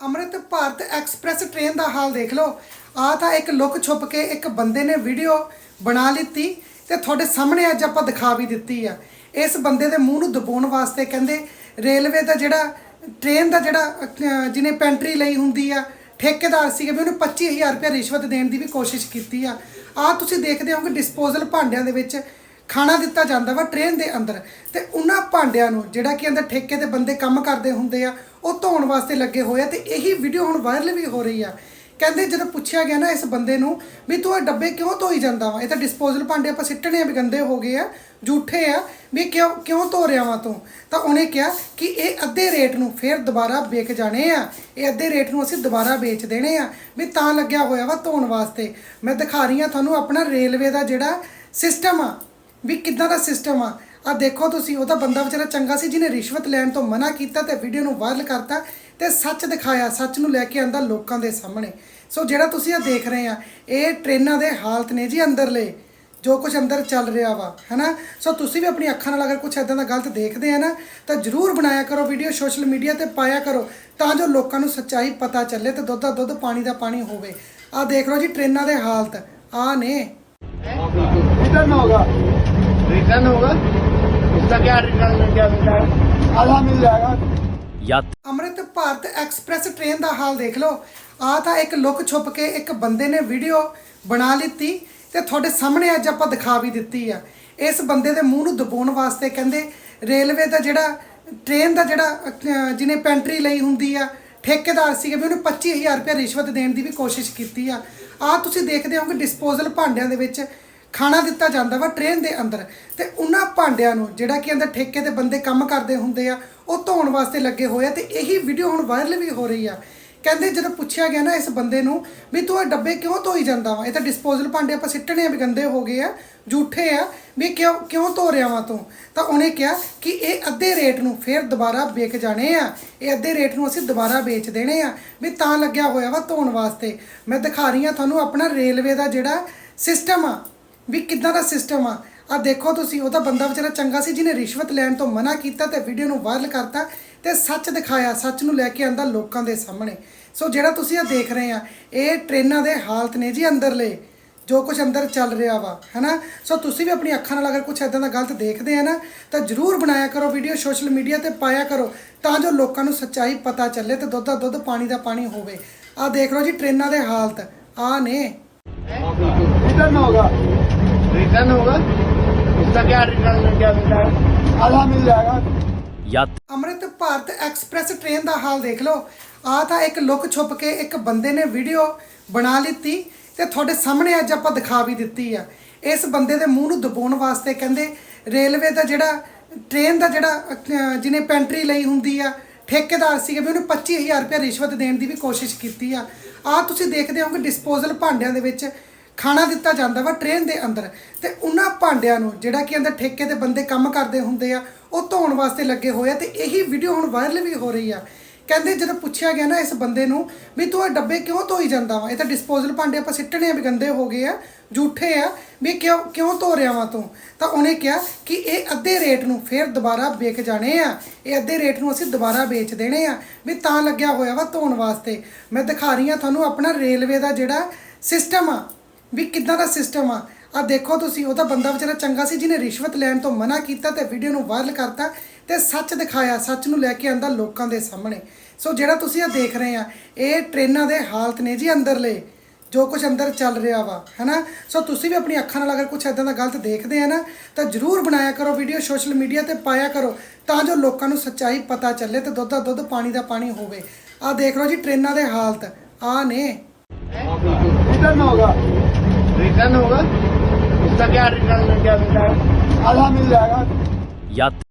ਅੰਮ੍ਰਿਤ Bharat express train ਦਾ ਹਾਲ ਦੇਖ ਲਓ। ਆ ਤਾਂ ਇੱਕ ਲੁੱਕ ਛੁਪ ਕੇ ਇੱਕ ਬੰਦੇ ਨੇ ਵੀਡੀਓ ਬਣਾ ਲਿੱਤੀ ਤੇ ਤੁਹਾਡੇ ਸਾਹਮਣੇ ਅੱਜ ਆਪਾਂ ਦਿਖਾ ਵੀ ਦਿੱਤੀ ਆ। ਇਸ ਬੰਦੇ ਦੇ ਮੂੰਹ ਨੂੰ ਦਬਾਉਣ ਵਾਸਤੇ ਕਹਿੰਦੇ ਰੇਲਵੇ ਦਾ ਜਿਹੜਾ, ਟ੍ਰੇਨ ਦਾ ਜਿਹੜਾ ਜਿਹਨੇ ਪੈਂਟਰੀ ਲਈ ਹੁੰਦੀ ਆ, ਠੇਕੇਦਾਰ ਸੀਗੇ, ਵੀ ਉਹਨੂੰ 25000 ਰੁਪਏ ਰਿਸ਼ਵਤ ਦੇਣ ਦੀ ਵੀ ਕੋਸ਼ਿਸ਼ ਕੀਤੀ ਆ। ਆ ਤੁਸੀਂ ਦੇਖਦੇ ਹੋਗੇ ਡਿਸਪੋਜ਼ਲ ਭਾਂਡਿਆਂ ਦੇ ਵਿੱਚ ਖਾਣਾ ਦਿੱਤਾ ਜਾਂਦਾ ਵਾ ਟ੍ਰੇਨ ਦੇ ਅੰਦਰ। ਤੇ ਉਹਨਾਂ ਭਾਂਡਿਆਂ ਨੂੰ, ਜਿਹੜਾ ਕਿ ਅੰਦਰ ਠੇਕੇ ਤੇ ਬੰਦੇ ਕੰਮ ਕਰਦੇ ਹੁੰਦੇ ਆ, ਉਹ ਧੋਣ ਵਾਸਤੇ ਲੱਗੇ ਹੋਏ ਆ ਤੇ ਇਹੀ ਵੀਡੀਓ ਹੁਣ ਵਾਇਰਲ ਵੀ ਹੋ ਰਹੀ ਆ। ਕਹਿੰਦੇ ਜਦੋਂ ਪੁੱਛਿਆ ਗਿਆ ਨਾ ਇਸ ਬੰਦੇ ਨੂੰ ਵੀ ਤੂੰ ਇਹ ਡੱਬੇ ਕਿਉਂ ਧੋਈ ਜਾਂਦਾ ਵਾ? ਇਹ ਤਾਂ ਡਿਸਪੋਜ਼ਲ ਭਾਂਡੇ ਆਪਾਂ ਸਿੱਟਣੇ ਆ ਵੀ ਗੰਦੇ ਹੋ ਗਏ ਆ ਝੂਠੇ ਆ, ਵੀ ਕਿਉਂ ਕਿਉਂ ਧੋ ਰਿਹਾ ਵਾ ਤੂੰ? ਤਾਂ ਉਹਨੇ ਕਿਹਾ ਕਿ ਇਹ ਅੱਧੇ ਰੇਟ ਨੂੰ ਫੇਰ ਦੁਬਾਰਾ ਵੇਚ ਜਾਣੇ ਆ। ਇਹ ਅੱਧੇ ਰੇਟ ਨੂੰ ਅਸੀਂ ਦੁਬਾਰਾ ਵੇਚ ਦੇਣੇ ਆ। ਵੀ ਤਾਂ ਲੱਗਿਆ ਹੋਇਆ ਵਾ ਧੋਣ ਵਾਸਤੇ। ਮੈਂ ਦਿਖਾ ਰਹੀ ਆ ਤੁਹਾਨੂੰ ਆਪਣਾ ਰੇਲਵੇ ਦਾ ਜਿਹੜਾ ਸਿਸਟਮ ਆ। ਵੀ ਕਿੱਦਾਂ ਦਾ ਸਿਸਟਮ ਆ? ਆ ਦੇਖੋ ਤੁਸੀਂ, ਉਹਦਾ ਬੰਦਾ ਵਿਚਾਰਾ ਚੰਗਾ ਸੀ, ਜਿਹਨੇ ਰਿਸ਼ਵਤ ਲੈਣ ਤੋਂ ਮਨਾ ਕੀਤਾ ਤੇ ਵੀਡੀਓ ਨੂੰ ਵਾਇਰਲ ਕਰਤਾ ਤੇ ਸੱਚ ਦਿਖਾਇਆ, ਸੱਚ ਨੂੰ ਲੈ ਕੇ ਆਂਦਾ ਲੋਕਾਂ ਦੇ ਸਾਹਮਣੇ। ਸੋ ਜਿਹੜਾ ਤੁਸੀਂ ਇਹ ਦੇਖ ਰਹੇ ਆ, ਇਹ ਟ੍ਰੇਨਾਂ ਦੇ ਹਾਲਤ ਨੇ ਜੀ ਅੰਦਰਲੇ, ਜੋ ਕੁਝ ਅੰਦਰ ਚੱਲ ਰਿਹਾ ਵਾ, ਹੈਨਾ? ਸੋ ਤੁਸੀਂ ਵੀ ਆਪਣੀ ਅੱਖਾਂ ਨਾਲ ਅਗਰ ਕੁਝ ਐਦਾਂ ਦਾ ਗਲਤ ਦੇਖਦੇ ਆ ਨਾ, ਤਾਂ ਜਰੂਰ ਬਣਾਇਆ ਕਰੋ ਵੀਡੀਓ ਸੋਸ਼ਲ ਮੀਡੀਆ ਤੇ ਪਾਇਆ ਕਰੋ, ਤਾਂ ਜੋ ਲੋਕਾਂ ਨੂੰ ਸੱਚਾਈ ਪਤਾ ਚੱਲੇ ਤੇ ਦੁੱਧ ਦਾ ਦੁੱਧ, ਪਾਣੀ ਦਾ ਪਾਣੀ ਹੋਵੇ। ਆ ਦੇਖ ਲਓ ਜੀ ਟ੍ਰੇਨਾਂ ਦੇ ਹਾਲਤ ਆ ਨੇ। ਇਧਰ ਨਾ ਹੋਗਾ रिटर्न होगा उसका क्या रिटर्न में क्या मिलता है आधा मिल जाएगा ਯਾਤ ਅੰਮ੍ਰਿਤ ਭਾਰਤ ਐਕਸਪ੍ਰੈਸ ਟ੍ਰੇਨ ਦਾ ਹਾਲ ਦੇਖ ਲਓ ਆ ਤਾਂ ਇੱਕ ਲੁੱਕ ਛੁਪ ਕੇ ਇੱਕ ਬੰਦੇ ਨੇ ਵੀਡੀਓ ਬਣਾ ਲਿੱਤੀ ਤੇ ਤੁਹਾਡੇ ਸਾਹਮਣੇ ਅੱਜ ਆਪਾਂ ਦਿਖਾ ਵੀ ਦਿੱਤੀ ਆ ਇਸ ਬੰਦੇ ਦੇ ਮੂੰਹ ਨੂੰ ਦਬਾਉਣ ਵਾਸਤੇ ਕਹਿੰਦੇ ਰੇਲਵੇ ਦਾ ਜਿਹੜਾ ਟ੍ਰੇਨ ਦਾ ਜਿਹੜਾ ਅਹ, ਜਿਹਨੇ ਪੈਂਟਰੀ ਲਈ ਹੁੰਦੀ ਆ ਠੇਕੇਦਾਰ ਸੀਗੇ ਵੀ ਉਹਨੂੰ 25000 ਰੁਪਏ ਰਿਸ਼ਵਤ ਦੇਣ ਦੀ ਵੀ ਕੋਸ਼ਿਸ਼ ਕੀਤੀ ਆ ਆ ਤੁਸੀਂ ਦੇਖਦੇ ਹੋ ਕਿ ਡਿਸਪੋਜ਼ਲ ਭਾਂਡਿਆਂ ਦੇ ਵਿੱਚ ਖਾਣਾ ਦਿੱਤਾ ਜਾਂਦਾ ਵਾ ਟ੍ਰੇਨ ਦੇ ਅੰਦਰ। ਤੇ ਉਹਨਾਂ ਭਾਂਡਿਆਂ ਨੂੰ, ਜਿਹੜਾ ਕਿ ਅੰਦਰ ਠੇਕੇ ਤੇ ਬੰਦੇ ਕੰਮ ਕਰਦੇ ਹੁੰਦੇ ਆ, ਉਹ ਧੋਣ ਵਾਸਤੇ ਲੱਗੇ ਹੋਏ ਆ ਤੇ ਇਹੀ ਵੀਡੀਓ ਹੁਣ ਵਾਇਰਲ ਵੀ ਹੋ ਰਹੀ ਆ। ਕਹਿੰਦੇ ਜਦੋਂ ਪੁੱਛਿਆ ਗਿਆ ਨਾ ਇਸ ਬੰਦੇ ਨੂੰ ਵੀ ਤੂੰ ਇਹ ਡੱਬੇ ਕਿਉਂ ਧੋਈ ਜਾਂਦਾ ਵਾ? ਇਹ ਤਾਂ ਡਿਸਪੋਜ਼ਲ ਭਾਂਡੇ ਆਪਾਂ ਸਿੱਟਣੇ ਆ ਵੀ ਗੰਦੇ ਹੋ ਗਏ ਆ ਝੂਠੇ ਆ, ਵੀ ਕਿਉਂ ਕਿਉਂ ਧੋ ਰਿਹਾ ਵਾ ਤੂੰ? ਤਾਂ ਉਹਨੇ ਕਿਹਾ ਕਿ ਇਹ ਅੱਧੇ ਰੇਟ ਨੂੰ ਫੇਰ ਦੁਬਾਰਾ ਵੇਚ ਜਾਣੇ ਆ। ਇਹ ਅੱਧੇ ਰੇਟ ਨੂੰ ਅਸੀਂ ਦੁਬਾਰਾ ਵੇਚ ਦੇਣੇ ਆ। ਵੀ ਤਾਂ ਲੱਗਿਆ ਹੋਇਆ ਵਾ ਧੋਣ ਵਾਸਤੇ। ਮੈਂ ਦਿਖਾ ਰਹੀ ਆ ਤੁਹਾਨੂੰ ਆਪਣਾ ਰੇਲਵੇ ਦਾ ਜਿਹੜਾ ਸਿਸਟਮ ਆ। ਵੀ ਕਿੱਦਾਂ ਦਾ ਸਿਸਟਮ ਆ। ਆ ਦੇਖੋ ਤੁਸੀਂ, ਉਹ ਤਾਂ ਬੰਦਾ ਵਿਚਾਰਾ ਚੰਗਾ ਸੀ, ਜਿਹਨੇ ਰਿਸ਼ਵਤ ਲੈਣ ਤੋਂ ਮਨਾ ਕੀਤਾ ਤੇ ਵੀਡੀਓ ਨੂੰ ਵਾਇਰਲ ਕਰਤਾ ਤੇ ਸੱਚ ਦਿਖਾਇਆ, ਸੱਚ ਨੂੰ ਲੈ ਕੇ ਆਂਦਾ ਲੋਕਾਂ ਦੇ ਸਾਹਮਣੇ। ਸੋ ਜਿਹੜਾ ਤੁਸੀਂ ਆ ਦੇਖ ਰਹੇ ਆ, ਇਹ ਟ੍ਰੇਨਾਂ ਦੇ ਹਾਲਤ ਨੇ ਜੀ ਅੰਦਰਲੇ, ਜੋ ਕੁਝ ਅੰਦਰ ਚੱਲ ਰਿਹਾ ਵਾ, ਹੈਨਾ? ਸੋ ਤੁਸੀਂ ਵੀ ਆਪਣੀ ਅੱਖਾਂ ਨਾਲ ਅਗਰ ਕੁਝ ਐਦਾਂ ਦਾ ਗਲਤ ਦੇਖਦੇ ਆ ਨਾ, ਤਾਂ ਜਰੂਰ ਬਣਾਇਆ ਕਰੋ ਵੀਡੀਓ ਸੋਸ਼ਲ ਮੀਡੀਆ ਤੇ ਪਾਇਆ ਕਰੋ, ਤਾਂ ਜੋ ਲੋਕਾਂ ਨੂੰ ਸੱਚਾਈ ਪਤਾ ਚੱਲੇ ਤੇ ਦੁੱਧ ਦਾ ਦੁੱਧ, ਪਾਣੀ ਦਾ ਪਾਣੀ ਹੋਵੇ। ਆ ਦੇਖ ਲਓ ਜੀ ਟ੍ਰੇਨਾਂ ਦੇ ਹਾਲਤ ਆ ਨੇ। ਇਧਰ ਨਾ ਹੋਗਾ। रिटर्न होगा उसका क्या रिटर्न में क्या मिलता है आधा मिल जाएगा ਯਾਤ ਅੰਮ੍ਰਿਤ ਭਾਰਤ ਐਕਸਪ੍ਰੈਸ ਟ੍ਰੇਨ ਦਾ ਹਾਲ ਦੇਖ ਲਓ ਆ ਤਾਂ ਇੱਕ ਲੁੱਕ ਛੁਪ ਕੇ ਇੱਕ ਬੰਦੇ ਨੇ ਵੀਡੀਓ ਬਣਾ ਲਿੱਤੀ ਤੇ ਤੁਹਾਡੇ ਸਾਹਮਣੇ ਅੱਜ ਆਪਾਂ ਦਿਖਾ ਵੀ ਦਿੱਤੀ ਆ ਇਸ ਬੰਦੇ ਦੇ ਮੂੰਹ ਨੂੰ ਦਬਾਉਣ ਵਾਸਤੇ ਕਹਿੰਦੇ ਰੇਲਵੇ ਦਾ ਜਿਹੜਾ ਟ੍ਰੇਨ ਦਾ ਜਿਹੜਾ ਅਹ, ਜਿਹਨੇ ਪੈਂਟਰੀ ਲਈ ਹੁੰਦੀ ਆ ਠੇਕੇਦਾਰ ਸੀਗੇ ਵੀ ਉਹਨੂੰ 25000 ਰੁਪਏ ਰਿਸ਼ਵਤ ਦੇਣ ਦੀ ਵੀ ਕੋਸ਼ਿਸ਼ ਕੀਤੀ ਆ ਆ ਤੁਸੀਂ ਦੇਖਦੇ ਹੋ ਕਿ ਡਿਸਪੋਜ਼ਲ ਭਾਂਡਿਆਂ ਦੇ ਵਿੱਚ ਖਾਣਾ ਦਿੱਤਾ ਜਾਂਦਾ ਵਾ ਟ੍ਰੇਨ ਦੇ ਅੰਦਰ। ਤੇ ਉਹਨਾਂ ਭਾਂਡਿਆਂ ਨੂੰ, ਜਿਹੜਾ ਕਿ ਅੰਦਰ ਠੇਕੇ ਤੇ ਬੰਦੇ ਕੰਮ ਕਰਦੇ ਹੁੰਦੇ ਆ, ਉਹ ਧੋਣ ਵਾਸਤੇ ਲੱਗੇ ਹੋਏ ਆ ਤੇ ਇਹੀ ਵੀਡੀਓ ਹੁਣ ਵਾਇਰਲ ਵੀ ਹੋ ਰਹੀ ਆ। ਕਹਿੰਦੇ ਜਦੋਂ ਪੁੱਛਿਆ ਗਿਆ ਨਾ ਇਸ ਬੰਦੇ ਨੂੰ ਵੀ ਤੂੰ ਇਹ ਡੱਬੇ ਕਿਉਂ ਧੋਈ ਜਾਂਦਾ ਵਾ? ਇਹ ਤਾਂ ਡਿਸਪੋਜ਼ਲ ਭਾਂਡੇ ਆਪਾਂ ਸਿੱਟਣੇ ਆ ਵੀ ਗੰਦੇ ਹੋ ਗਏ ਆ ਝੂਠੇ ਆ, ਵੀ ਕਿਉਂ ਕਿਉਂ ਧੋ ਰਿਹਾ ਵਾ ਤੂੰ? ਤਾਂ ਉਹਨੇ ਕਿਹਾ ਕਿ ਇਹ ਅੱਧੇ ਰੇਟ ਨੂੰ ਫੇਰ ਦੁਬਾਰਾ ਵੇਚ ਜਾਣੇ ਆ। ਇਹ ਅੱਧੇ ਰੇਟ ਨੂੰ ਅਸੀਂ ਦੁਬਾਰਾ ਵੇਚ ਦੇਣੇ ਆ, ਵੀ ਤਾਂ ਲੱਗਿਆ ਹੋਇਆ ਵਾ ਧੋਣ ਵਾਸਤੇ। ਮੈਂ ਦਿਖਾ ਰਹੀ ਆ ਤੁਹਾਨੂੰ ਆਪਣਾ ਰੇਲਵੇ ਦਾ ਜਿਹੜਾ ਸਿਸਟਮ ਆ। ਵੀ ਕਿੱਦਾਂ ਦਾ ਸਿਸਟਮ ਆ? ਆ ਦੇਖੋ ਤੁਸੀਂ, ਉਹਦਾ ਬੰਦਾ ਵਿਚਾਰਾ ਚੰਗਾ ਸੀ ਜਿਹਨੇ ਰਿਸ਼ਵਤ ਲੈਣ ਤੋਂ ਮਨਾ ਕੀਤਾ ਤੇ ਵੀਡੀਓ ਨੂੰ ਵਾਇਰਲ ਕਰਤਾ ਤੇ ਸੱਚ ਦਿਖਾਇਆ, ਸੱਚ ਨੂੰ ਲੈ ਕੇ ਆਂਦਾ ਲੋਕਾਂ ਦੇ ਸਾਹਮਣੇ। ਸੋ ਜਿਹੜਾ ਤੁਸੀਂ ਆ ਦੇਖ ਰਹੇ ਆ, ਇਹ ਟ੍ਰੇਨਾਂ ਦੇ ਹਾਲਤ ਨੇ ਜੀ ਅੰਦਰਲੇ, ਜੋ ਕੁਝ ਅੰਦਰ ਚੱਲ ਰਿਹਾ ਵਾ, ਹੈਨਾ? ਸੋ ਤੁਸੀਂ ਵੀ ਆਪਣੀ ਅੱਖਾਂ ਨਾਲ ਅਗਰ ਕੁਝ ਇਦਾਂ ਦਾ ਗਲਤ ਦੇਖਦੇ ਆ ਨਾ, ਤਾਂ ਜਰੂਰ ਬਣਾਇਆ ਕਰੋ ਵੀਡੀਓ ਸੋਸ਼ਲ ਮੀਡੀਆ ਤੇ ਪਾਇਆ ਕਰੋ, ਤਾਂ ਜੋ ਲੋਕਾਂ ਨੂੰ ਸੱਚਾਈ ਪਤਾ ਚੱਲੇ ਤੇ ਦੁੱਧ ਦਾ ਦੁੱਧ ਪਾਣੀ ਦਾ ਪਾਣੀ ਹੋਵੇ। ਆ ਦੇਖ ਲਓ ਜੀ ਟ੍ਰੇਨਾਂ ਦੇ ਹਾਲਤ ਆ ਨੇ। रिटर्न होगा रिटर्न होगा उसका क्या रिटर्न में क्या मिलता है आधा मिल जाएगा ਯਾਤ